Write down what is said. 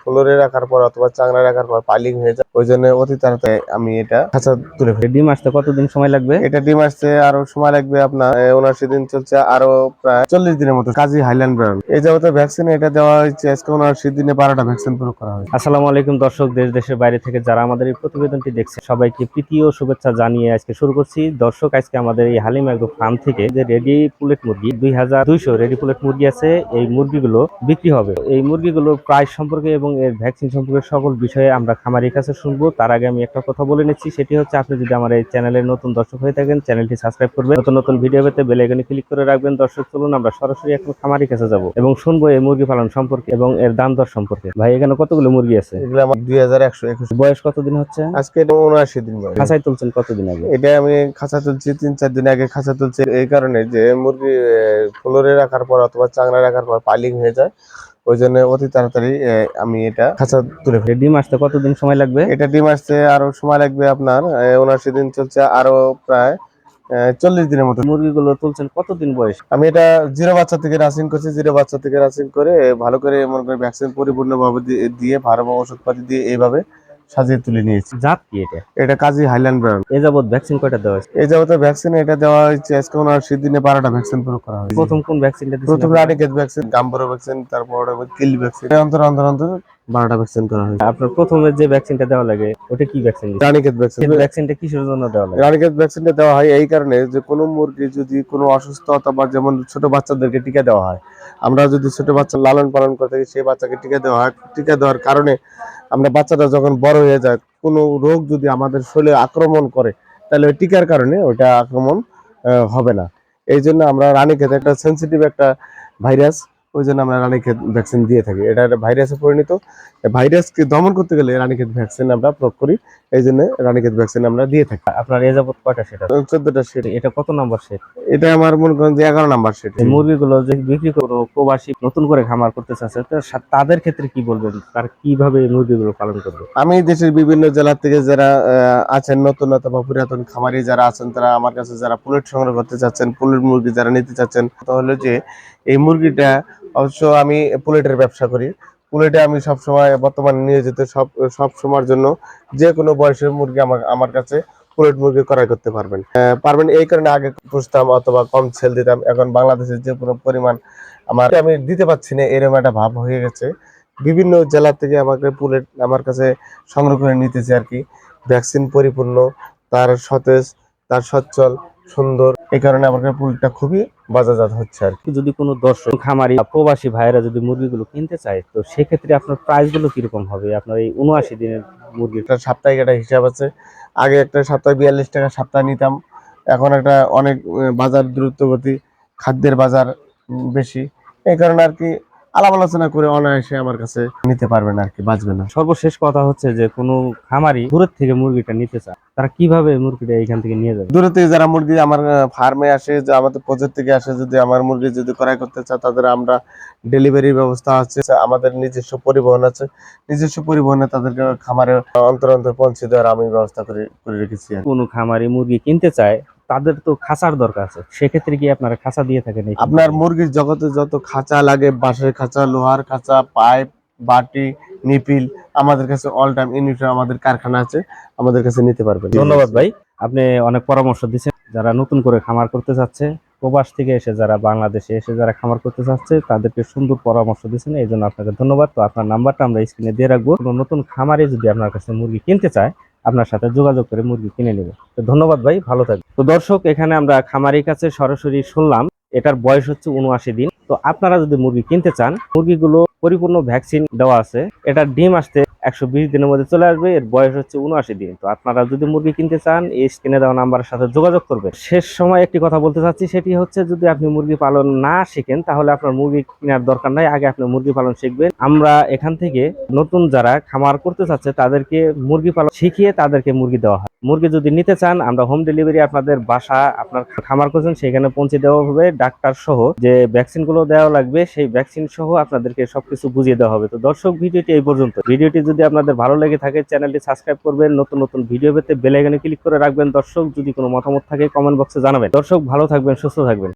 ফ্লোরে রাখার পর অথবা চাংড়া রাখার পর পাইলিং হয়ে যায়। ওই জন্য অতি তাড়াতাড়ি আমি এটা খাঁচা তুলে ফেলি। ডিম আসতে কতদিন সময় লাগবে? এটা ডিম আসতে আরও সময় লাগবে আপনার উনআশি দিন চলছে আরও প্রায় চল্লিশ দিনের মতো কাজী হাইল্যান্ড ব্রাউন এই যাবত ভ্যাকসিন এটা দেওয়া হয়েছে আজকে উনআশি দিনে বারোটা ভ্যাকসিন প্রয়োগ করা হয়েছে। আসসালামু আলাইকুম দর্শক দেশ দেশের বাইরে থেকে যারা আমাদের এই প্রতিবেদনটি দেখছে সবাইকে প্রীতি ও শুভেচ্ছা জানিয়ে আজকে শুরু করছি। দর্শক আজকে আমাদের এই হালিম এগ্রো ফার্ম থেকে যে রেডি পুলেট মুরগি দুই হাজার দুইশো রেডি পুলেট মুরগি আছে এই মুরগিগুলো বিক্রি হবে। এই মুরগিগুলোর প্রাইস সম্পর্কে এবং এর ভ্যাকসিন সম্পর্কে সকল বিষয়ে আমরা খামারির কাছে শুনব তার আগে আমি একটা কথা বলে নিচ্ছি সেটি হচ্ছে আপনি যদি আমার এই চ্যানেলের নতুন দর্শক হয়ে থাকেন চ্যানেলটি সাবস্ক্রাইব করবেন। নতুন নতুন ভিডিও পেতে বেল আইকনে ক্লিক করে রাখবেন। দর্শক চলুন আমরা সরাসরি এখন খামারির কাছে যাব এবং শুনব এই মুরগি পালন সম্পর্কে এবং এর দাম দর সম্পর্কে। ভাই এখানে কতগুলো মুরগি আছে? এগুলো আমার দুই হাজার একশো একুশ। বয়স কতদিন হচ্ছে? আজকে এটা উনআশি দিন। খাঁচাই তুলছেন কতদিন আগে? এটা আমি খাঁচা তুলছি তিন চার দিন আগে খাঁচা তুলছি। এই কারণে যে মুরগি ফ্লোরে রাখার পর অথবা চাংড়া রাখার পর পাইলিং হয়ে যায়। ওই জন্য অতি তাড়াতাড়ি আমি এটা খাঁচা তুলে ফেলি। ডিম আসতে কতদিন সময় লাগবে? এটা ডিম আসতে আরও সময় লাগবে আপনার উনআশি দিন চলছে আরও প্রায় চল্লিশ দিনের মতো। মুরগিগুলো তুলছেন কতদিন বয়স? আমি এটা জিরো বাচ্চা থেকে রাসিং করছি জিরো বাচ্চা থেকে রাসিং করে ভালো করে মনে করে ভ্যাকসিন পরিপূর্ণভাবে দিয়ে- দিয়ে ভালো ওষুধপাতি দিয়ে এইভাবে সাজিয়ে তুলে নিয়েছি। জাত কি এটা? এটা কাজী হাইল্যান্ড ব্র্যান্ড। এ যাবত ভ্যাকসিন কয়টা দেওয়া হয়েছে? এই যাবত ভ্যাকসিন এটা দেওয়া হয়েছে আজকে ওনার দিনে বারোটা ভ্যাকসিন প্রয়োগ করা হয়েছে। প্রথম কোন ভ্যাকসিনটা প্রথম রাডিকেট রানিকেট ভ্যাকসিন গাম্বরো ভ্যাকসিন তারপর কিল ভ্যাকসিন। অন্তর অন্তর অন্তর বারোটা ভ্যাকসিন করা হয়েছে। আপনার প্রথমে যে ভ্যাকসিনটা দেওয়া লাগে ওটা কি ভ্যাকসিন রানিকেট ভ্যাকসিন ভ্যাকসিনটা কিসের জন্য দেওয়া লাগে? রানিকেট ভ্যাকসিনটা দেওয়া হয় এই কারণে যে কোনো মুরগি যদি কোনো অসুস্থ অথবা যেমন ছোট বাচ্চাদেরকে টিকা দেওয়া হয় আমরা যদি ছোট বাচ্চা লালন পালন করে থাকি সেই বাচ্চাকে টিকা দেওয়া হয়। টিকা দেওয়ার কারণে আমরা বাচ্চাটা যখন বড় হয়ে যায় কোনো রোগ যদি আমাদের শরীরে আক্রমণ করে তাহলে ওই টিকার কারণে ওটা আক্রমণ হবে না। এই জন্য আমরা রানীক্ষেত একটা সেন্সিটিভ একটা ভাইরাস ওই জন্য আমরা রানীক্ষেত ভ্যাকসিন দিয়ে থাকি। এটা একটা ভাইরাসে পরিণত। ভাইরাসকে দমন করতে গেলে রানীক্ষেত ভ্যাকসিন আমরা প্রয়োগ করি। এই জন্য রানীক্ষেত ভ্যাকসিন আমরা দিয়ে থাকি। আপনার এ যাবত কয়টা সেটা চোদ্দটা সেট এটা কত নম্বর সেট এটা আমার মনে করেন যে এগারো নাম্বার সেট মুরগিগুলো যে বিক্রি করব প্রবাসী নতুন করে খামার করতে চাচ্ছে তাদের ক্ষেত্রে কি বলবেন? তার কীভাবে মুরগিগুলো পালন করবে? আমি দেশের বিভিন্ন জেলা থেকে যারা আছেন নতুন অথবা পুরাতন খামারি যারা আছেন তারা আমার কাছে যারা পুলেট সংগ্রহ করতে চাচ্ছেন পুলেট মুরগি যারা নিতে চাচ্ছেন তাহলে যে এই মুরগিটা অবশ্য আমি পুলেটের ব্যবসা করি। পুলেটে আমি সব সময় বর্তমানে নিয়োজিত সব সব সময়ের জন্য যে কোনো বয়সের মুরগি আমার আমার কাছে পুলেট মুরগি ক্রয় করতে পারবেন। পারবেন এই কারণে আগে পুষতাম অথবা কম সেল দিতাম। এখন বাংলাদেশের যে কোনো পরিমাণ আমার আমি দিতে পারছি না, এরকম একটা ভাব হয়ে গেছে। বিভিন্ন জেলা থেকে আমাকে পুলেট আমার কাছে সংগ্রহ করে নিতেছে আর কি। ভ্যাকসিন পরিপূর্ণ, তার সতেজ, তার সচ্ছল, সুন্দর, এই কারণে আমার কাছে পুলটা খুবই বাজারজাত হচ্ছে আর কি। যদি কোনো দর্শক খামারি বা প্রবাসী ভাইয়েরা যদি মুরগিগুলো কিনতে চায় তো সেক্ষেত্রে আপনার প্রাইসগুলো কীরকম হবে? আপনার এই উনআশি দিনের মুরগির একটা সাপ্তাহিক একটা হিসাব আছে। আগে একটা সপ্তাহে বিয়াল্লিশ টাকা সপ্তাহ নিতাম। এখন একটা অনেক বাজার দ্রুতগতি খাদ্যের বাজার বেশি। এই কারণে আর কি আলাপ আলোচনা করে অনায়াসে আমার কাছে নিতে পারবেন আর কি বাঁচবে না। সর্বশেষ কথা হচ্ছে যে কোনো খামারি দূরের থেকে মুরগিটা নিতে চায়। তারা কীভাবে মুরগিটা এখান থেকে নিয়ে যাবে? দূরে থেকে যারা মুরগি আমার ফার্মে আসে যে আমাদের প্রজেক্ট থেকে আসে যদি আমার মুরগি যদি ক্রয় করতে চায় তাদের আমরা ডেলিভারি ব্যবস্থা আছে আমাদের নিজস্ব পরিবহন আছে। নিজস্ব পরিবহনে তাদেরকে খামারে অন্তর অন্তর পৌঁছে দেওয়ার আমি ব্যবস্থা করে করে রেখেছি। কোনো খামারি মুরগি কিনতে চায় তাদের তো খাঁচার দরকার আছে। সেক্ষেত্রে কি আপনারা খাঁচা দিয়ে থাকেন আপনার মুরগির জগতে যত খাঁচা লাগে বাঁশের খাঁচা লোহার খাঁচা পাইপ বাটি, নিপিল, আমাদের কাছে অল টাইম ইউনিট আমাদের কারখানা আছে, আমাদের কাছে নিতে পারবেন। ধন্যবাদ ভাই, আপনি অনেক পরামর্শ দিচ্ছেন যারা নতুন করে খামার করতে চাচ্ছে, প্রবাস থেকে এসে যারা বাংলাদেশে এসে যারা খামার করতে চাচ্ছে, তাদেরকে সুন্দর পরামর্শ দিচ্ছেন এই জন্য আপনাকে ধন্যবাদ। তো আপনার নাম্বারটা আমরা স্ক্রিনে দিয়ে রাখব। কোনো নতুন খামারে যদি আপনার কাছে মুরগি কিনতে চায়, আপনার সাথে যোগাযোগ করে মুরগি কিনে নেবে। তো ধন্যবাদ ভাই, ভালো থাকবে তো দর্শক, এখানে আমরা খামারের কাছে সরাসরি শুনলাম, এটার বয়স হচ্ছে উনআশি দিন। তো আপনারা যদি মুরগি কিনতে চান, মুরগিগুলো পরিপূর্ণ ভ্যাকসিন দেওয়া আছে। এটা ডিম আসতে একশো বিশ দিনের মধ্যে চলে আসবে, এর বয়স হচ্ছে উনআশি দিন। তো আপনারা যদি মুরগি কিনতে চান, এই স্ক্রিনে দেওয়া নাম্বারের সাথে যোগাযোগ করবেন। শেষ সময় একটি কথা বলতে চাচ্ছি, সেটি হচ্ছে যদি আপনি মুরগি পালন না শিখেন, তাহলে আপনার মুরগি কেনার দরকার নাই, আগে আপনি মুরগি পালন শিখবেন। আমরা এখান থেকে নতুন যারা খামার করতে চাচ্ছে, তাদেরকে মুরগি পালন শিখিয়ে তাদেরকে মুরগি দেওয়া হয়। মুরগি যদি নিতে চান, আমরা হোম ডেলিভারি আপনাদের বাসা, আপনার খামার করছেন, সেখানে পৌঁছে দেওয়া হবে, ডাক্তার সহ যে ভ্যাকসিনগুলো দেওয়া লাগবে, সেই ভ্যাকসিন সহ আপনাদেরকে সবকিছু বুঝিয়ে দেওয়া হবে। তো দর্শক, ভিডিওটি এই পর্যন্ত। ভিডিওটি যদি আপনাদের ভালো লেগে থাকে, চ্যানেলটি সাবস্ক্রাইব করবেন। নতুন নতুন ভিডিও পেতে বেলাইকানে ক্লিক করে রাখবেন। দর্শক, যদি কোনো মতামত থাকে কমেন্ট বক্সে জানাবেন। দর্শক, ভালো থাকবেন, সুস্থ থাকবেন।